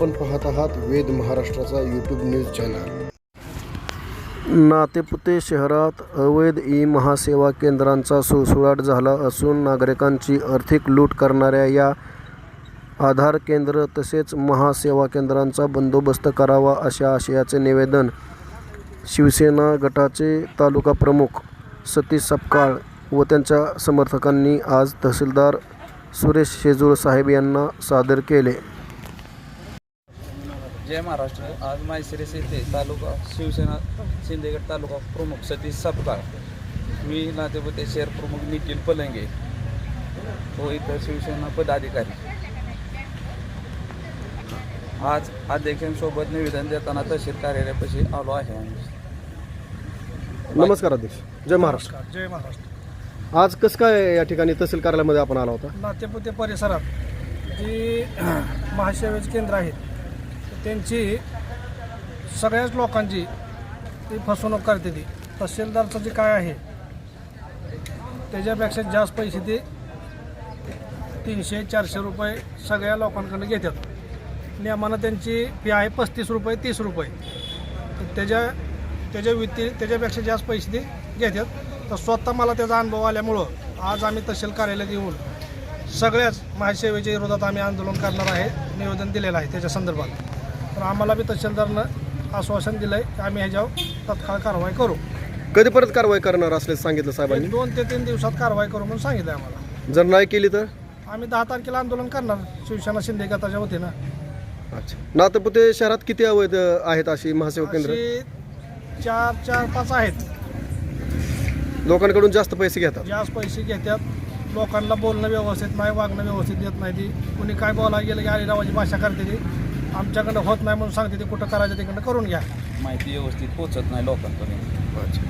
आपण पाहत हात वेद महाराष्ट्राचा यूट्यूब न्यूज चॅनल नातेपुते शहरात अवैध ई महासेवा केंद्रांचा सुळसुळाट झाला असून नागरिकांची आर्थिक लूट करणाऱ्या या आधार केंद्र तसेच महासेवा केंद्रांचा बंदोबस्त करावा अशा आशयाचे निवेदन शिवसेना गटाचे तालुका प्रमुख सतीश सपकाळ व त्यांच्या समर्थकांनी आज तहसीलदार सुरेश शेजूळ साहेब यांना सादर केले. जय महाराष्ट्र. आज मायसिरेस येथे तालुका शिवसेना शिंदेगड तालुका प्रमुख सतीश सपकाळ मी नातेपुते शहर प्रमुख निखिल पलंगे. व इतर शिवसेना पदाधिकारी. आज अध्यक्षांसोबत निवेदन देताना तहसील कार्यालयापाशी आलो आहे आम्ही. नमस्कार अध्यक्ष. जय महाराष्ट्र. जय महाराष्ट्र. आज कसं काय या ठिकाणी तहसील कार्यालयामध्ये आपण आला होता? नातेपुते परिसरात जी महासेवेचे केंद्र आहेत त्यांची सगळ्याच लोकांची ती फसवणूक करते ती. तहसीलदारचं जे काय आहे त्याच्यापेक्षा जास्त पैसे ते तीनशे चारशे रुपये सगळ्या लोकांकडून घेतात. नियमानं त्यांची फी आहे पस्तीस रुपये तीस रुपये. तर त्याच्या त्याच्या व्यति त्याच्यापेक्षा जास्त पैसे ते घेतात. तर स्वतः मला त्याचा अनुभव आल्यामुळं आज आम्ही तहसील कार्यालयात येऊन सगळ्याच महासेवेच्या विरोधात आम्ही आंदोलन करणार आहे निवेदन दिलेलं आहे त्याच्या संदर्भात. तर आम्हाला बी तहसीलदारनं आश्वासन दिलं आहे की आम्ही ह्याच्यावर तत्काळ कारवाई करू. कधी परत कारवाई करणार असल्याचं सांगितलं एक साहेबांनी दोन ते तीन दिवसात कारवाई करू म्हणून सांगितलं आम्हाला. जर नाही केली तर? आम्ही दहा तारखेला आंदोलन करणार शिवसेना शिंदे गटाच्या वतीनं. अच्छा. नातेपुते शहरात किती अवैध आहेत अशी महासेवा केंद्र? अशी चार चार पाच आहेत. लोकांकडून जास्त पैसे घेतात. जास्त पैसे घेतात. लोकांना बोलणं व्यवस्थित नाही वागणं व्यवस्थित देत नाही ती. कुणी काय बोलायला गेलं की अलिरावाची भाषा करते ती. आमच्याकडं होत नाही म्हणून सांगते ती कुठं करायचं तिकडं करून घ्या. माहिती व्यवस्थित पोचत नाही लोकांपर्यंत. अच्छा.